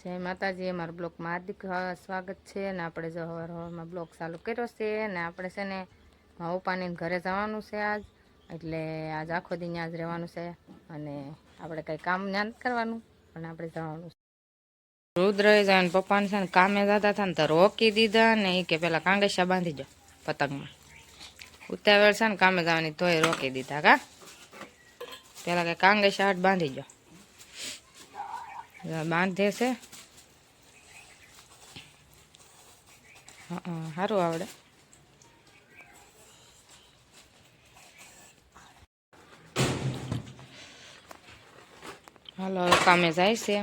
જય માતાજી, અમારા બ્લોકમાં હાર્દિક સ્વાગત છે અને આપણે જો હવાર હવારમાં બ્લોક ચાલુ કર્યો છે અને આપણે છે ને ઉપાની ઘરે જવાનું છે આજ. એટલે આજ આખો દી ત્યાં જ રહેવાનું છે અને આપણે કંઈ કામ ના કરવાનું પણ આપણે જવાનું છે. રુદ્ર જાય પપ્પાને છે ને કામે જતા હતા ને તો રોકી દીધા ને એ કે પેલા કાંગેશા બાંધી જો પતંગમાં. ઉતાવળ છે ને કામે જવાની તોય રોકી દીધા કા? પેલા કે કાંગેશા હાટ બાંધી જો બાંધે છે. સારું આવડે. હાલો કામે જાય છે.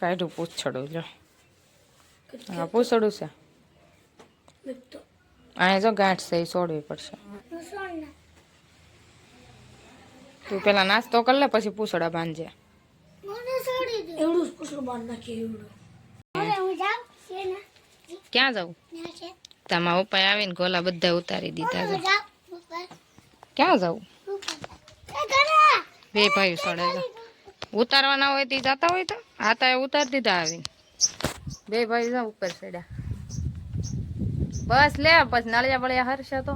કાઢું પૂછડું જો હા પૂછડું છે. અહીંયા જો ગાંઠ છે એ છોડવી પડશે. તું પેલા નાસ્તો કરી લે પછી પૂછડા બાંધજે. જ ક્યાં જવું તમારા ઉપાય આવીને ગોલા બધા ઉતારી દીધા છે. ક્યાં જવું બે ભાઈ સડે ઉતારવાના હોય તે જતા હોય તો. આતા એ ઉતારી દીધા આવીને. બે ભાઈ જાવ ઉપર ચડ્યા બસ લે પછી નળિયા બળિયા હરશે તો.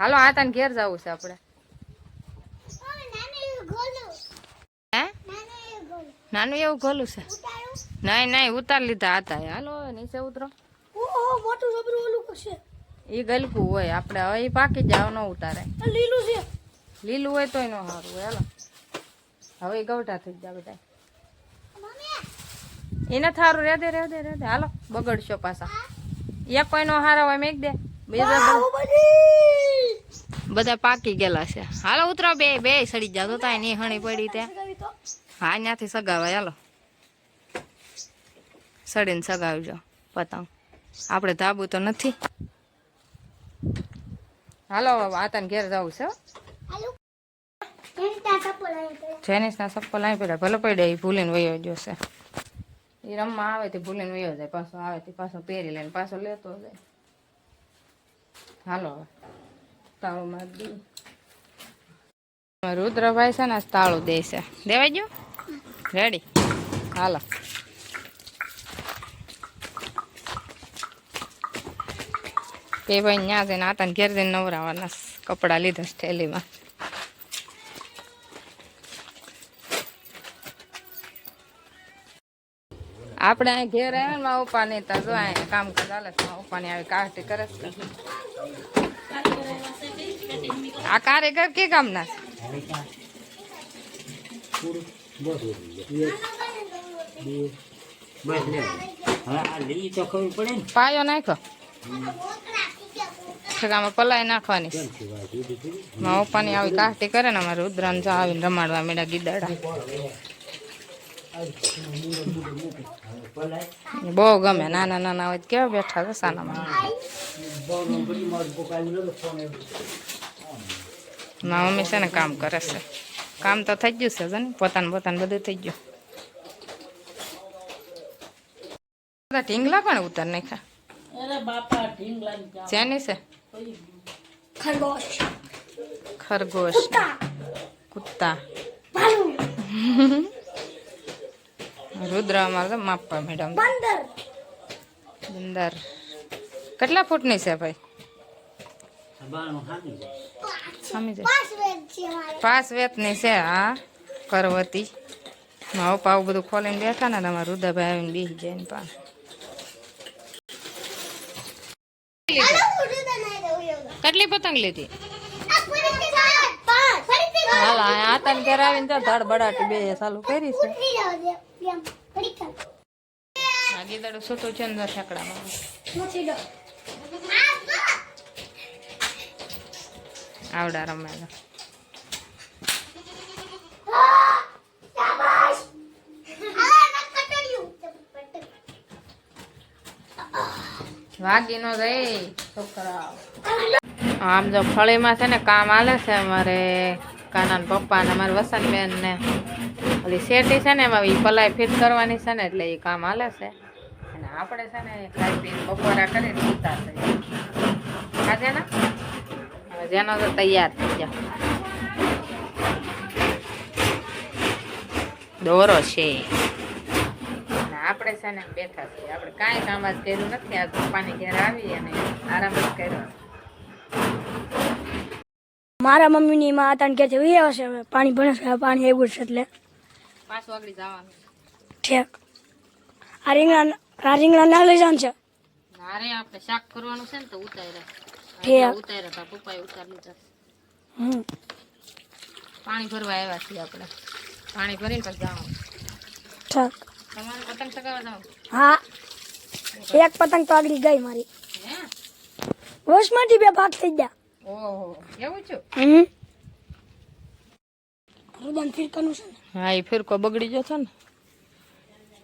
હાલો આતાને ઘેર જવું છે આપણે હે નાનું એવું ગોલું છે. નહીં નહીં ઉતાર લીધા હતા. હાલો નીચે ઉતરો. મોટું જબરું ઓલું કરશે. એ ગલકું હોય આપણે હવે એ પાકી જાવ ન ઉતારે. લીલું છે. લીલું હોય તોય ન સારું હોય હાલો. હવે ગવટા થઈ જાય બધા એને થારું રેદે રેદે રેદે હાલો બગડશો પાછા. એક કોઈ નો હારા હોય મેક દે. બધા- પાકી ગયેલા છે. હાલો ઉતરો બે બે સડી જાવ તો તાયની હણી પડી ત્યાં હા ત્યાંથી સગાવાય હાલો. સડીને સગાવજો પતંગ. આપણે ધાબુ તો નથી. હાલો આતાને ઘેર જવું છે પડે જેનિસના ચપ્પલ આવી પેલા ભલે પડ્યા એ ભૂલીને વયો જોશે એ રમવા આવે તે ભૂલીને વયો જાય, પાછો આવે તે પાછો પહેરી લઈને પાછો લેતો જાય. હાલો, હવે. તાળું મારી રુદ્રભાઈ છે ને તાળું દે છે. દેવાઈ ગયું? રેડી હાલો એ ભાઈ ત્યાં જઈને આતાને ઘેર જઈને નવરાવાના કપડાં લીધા છે થેલીમાં. આપણે અહીં ઘેર આવ્યા ને મારા પપ્પા ને ત્યાં જો અહીંયા કામ ચાલે છે. મારા પપ્પાની આવી કાઢી કરે છે. આ કારીગર કે કામના છે? પાયો નાખો આમાં પલાય નાખવાની. મારા પપ્પાની આવી કાહટી કરે ને અમારે રુદ્રાન જો આવીને રમાડવા મેળા ગીદાડા. બહુ ગમે. નાના નાના હોય કેવા બેઠા છે સાનામાં? મારા મમ્મી છે ને કામ કરે છે. કામ તો થઈ ગયું છે જો ને પોતાનું પોતાનું બધું થઈ ગયું. બધા ઢીંગલા પણ ઉતાર નાખ્યા. જેની છે? ખરગોશ. ખરગોશ. કુત્તા. રુદ્ર અમારે તો માપવા મેડમ બંદર. કેટલા ફૂટની છે ભાઈ? બાણું જાય. પાંચ વેતની છે હા કરવતી માવો પાવ બધું ખોલીને બેઠા ને તમારા રુદ્રભાઈ આવીને બેસી જાય ને પા કેટલી પતંગ લીધી? હાલ આ તને ઘેર આવીને તો ધડ બડાટી બે ચાલુ કરી છે. ગીદડું છૂટું છે ને ઠેકડામાં. આવડા રમેલા વાગી નો જાય છોકરા આમ જો ફળીમાં છે ને કામ આલે છે અમારે કાના પપ્પા ને અમારે વસંતબેન ને. ઓલી શેટી છે ને એમાં એ પલાય ફિટ કરવાની છે ને એટલે એ કામ આલે છે. અને આપણે છે ને ખાઈ પીને બપોરા કરીને સુતા થઈ આજે ને જેનો તો તૈયાર થઈ ગયા. દોરો છે. આપણે છે ને બેઠા છીએ. આપણે કાંઈ કામ જ કર્યું નથી. આજ પપ્પાની ઘેર આવી અને આરામ જ કર્યો. મારા મમ્મીની માં ત્રણ કે છે આવશે હવે. પાણી ભણે છે. પાણી આવ્યું છે એટલે. પાછું આગળ જવાનું. ઠેક. આ રીંગણા આ રીંગણા ના લઈ જવાનું છે. મારે આપણે શાક કરવાનું છે ને તો ઉતાર્યા. ઉતાર્યા પપ્પાએ ઉતારી હમ. પાણી ભરવા આવ્યા છીએ આપણે. પાણી ભરીને પછી જવાનું. ઠક. તમારે પતંગ ચગાવવા જવાનું હા. એક પતંગ તો આગળ ગઈ મારી. હે? વોશમાંથી બે ભાગ થઈ ગયા. ઓહો એવું છું? હમ. રુદન ફિરકાનું છે ને? હા એ ફિરકો બગડી ગયો છે. ને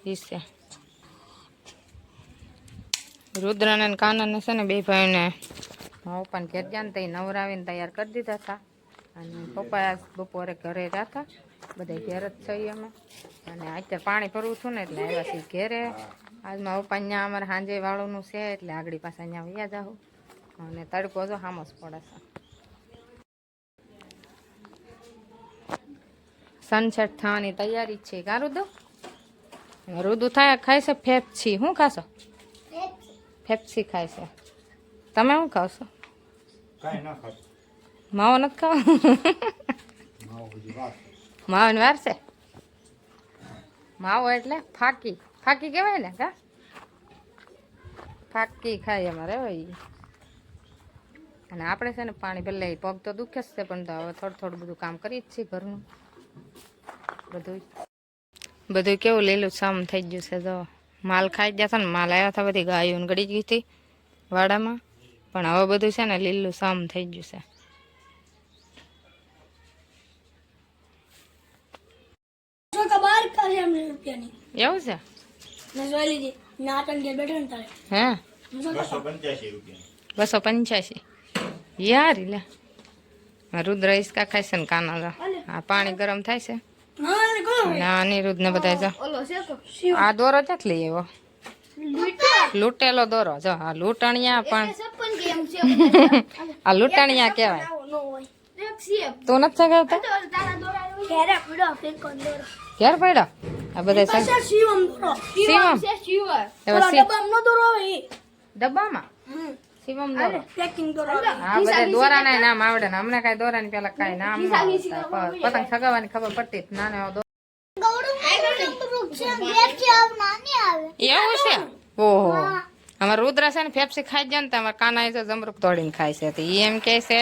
ઈસે રુદ્રને છે ને બે ભાઈને મારા પણ ઘેર ગયા ને તો એ નવરાવીને તૈયાર કરી દીધા હતા અને પપ્પા બપોરે ઘરે હતા બધા ઘેર જ છીએ અમે. અને અત્યારે પાણી ભરવું છું ને એટલે આવ્યા છીએ ઘેરે. આજ મારા પપ્પા અહીંયા અમારે સાંજે વાળોનું છે એટલે આગળ પાસે અહીંયા વૈયા જાઉં અને તડકો જો હામસ પડે છે. સનસેટ થવાની તૈયારી છે. કા રુદુ? રુદુ થાય ખાય છે? ફેફસી શું ખાશો? ફેફસી ખાય છે. તમે શું ખાશો? કાંઈ ના ખાતું માવો નથી ખાવા? માવો હજી વાર માવાની વાર છે? માવો એટલે ફાકી. ફાકી કહેવાય ને કા? ફાકી ખાય અમારે હોય અને આપણે છે ને પાણી પહેલાં પગ તો દુખે જ છે પણ તો હવે થોડું થોડું બધું કામ કરીએ જ છીએ ઘરનું. બધું બધું કેવું લીલું સામ થઈ ગયું છે તો માલ ખાઈ ગયા હતા ને માલ આવ્યા હતા બધી ગાયો ગળી ગઈ હતી વાડામાં. પણ હવે બધું છે ને લીલું સામ થઈ ગયું છે. એવું છે? મેં જોઈ લીધી મેં આટન ઘેર બેઠો ને તારે. હે? બસો પંચ્યાસી યાર લે રુદ્ર હિસકા ખાય છે ને કાના લો. આ પાણી ગરમ થાય છે. ના અનિરુદ્ધ ને બધા આ દોરો ક્યાંક લઈ આવ્યો? લૂંટેલો દોરો. જો આ લૂંટણિયા પણ આ લૂંટણિયા કહેવાય. સીએમ તું નથી સગાવતા? ઘેરે પડ્યો આ બધા શિવમ શિવમ ડબ્બામાં શિવમ દોરો. આ બધા દોરાના નામ આવડે ને અમને કાંઈ દોરાની પેલા કાંઈ નામ પતંગ સગાવવાની ખબર પડતી નાના નાનો એવો છે? ઓહો. અમારે રુદ્ર છે ને ફેફસી ખાઈ જાય ને તો અમારે કાના તો જમરૂક તોડીને ખાય છે. તો એમ કે છે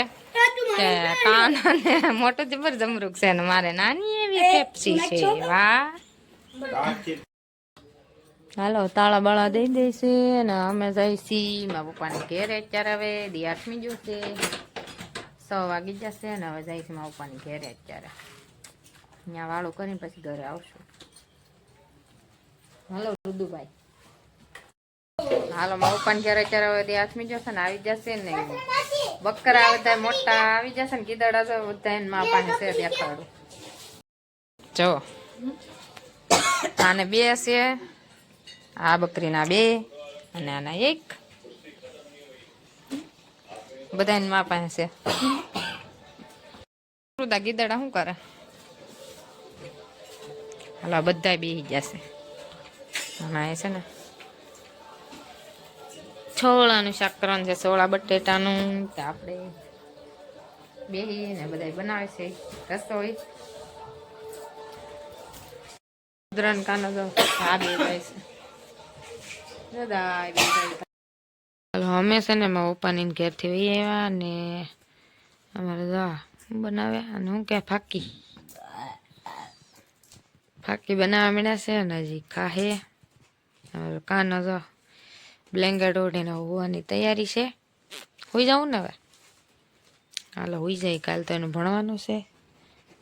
કે કાના ને મોટું જબર જમરૂક છે ને મારે નાની એવી ફેફસી છે. વાહ. હાલો તાળા બાળા દઈ દઈશે ને અમે જઈશી મારા પપ્પાને ઘેરે અત્યારે હવે દી આઠમી ગયું છે. સો વાગી જશે ને હવે જઈશું મારા પપ્પાની ઘેરે અત્યારે. ત્યાં વાળું કરીને પછી ઘરે આવશું. હાલો રુદુભાઈ. હાલો મારા પપ્પાને ક્યારે હવે દી આઠમી જશે ને આવી જશે ને. બકરા બધા મોટા આવી જશે ને ગીદડ તો બધા એને મા પાસે છે દેખાડું જો. આને બે છે. આ બકરીના બે અને આના એક. બધા એની મા પાસે છે. ગીદડા શું કરે? હાલો બધા બેસી જશે આમાં છે ને છોળાનું શાક કરવાનું છે સોળા બટેટાનું તો આપણે બેહી ને બધા બનાવે છે, રસોઈ. ઉધરણ કાનો તો આ બે છે. હાલો, અમે છે ને મારા પપ્પાની ઘેરથી વહી આવ્યા ને અમારે જો બનાવ્યા અને હું કે ફાકી. ફાકી બનાવવા મળ્યા છે ને હજી ખાહે. કાનો જો બ્લેન્કેટ ઓઢીને હોવાની તૈયારી છે. હોઈ જાઉં ને હવે? હાલો, હોઈ જાય. કાલ તો એનું ભણવાનું છે.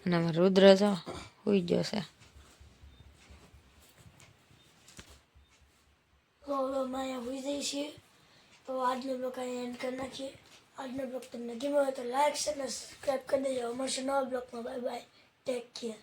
અને અમારે રુદ્ર જો હોઈ ગયો છે. તો હવે અહીંયા હોઈ જાય છે. તો આજનો બ્લોગ અહીંયા એન્ડ કરી નાખીએ. આજનો બ્લોગ તમને ગમ્યો હોય તો લાઈક શેર અને સબસ્ક્રાઈબ કરી દેજો. મળશે નવા બ્લોગમાં બાય બાય ટેક કેર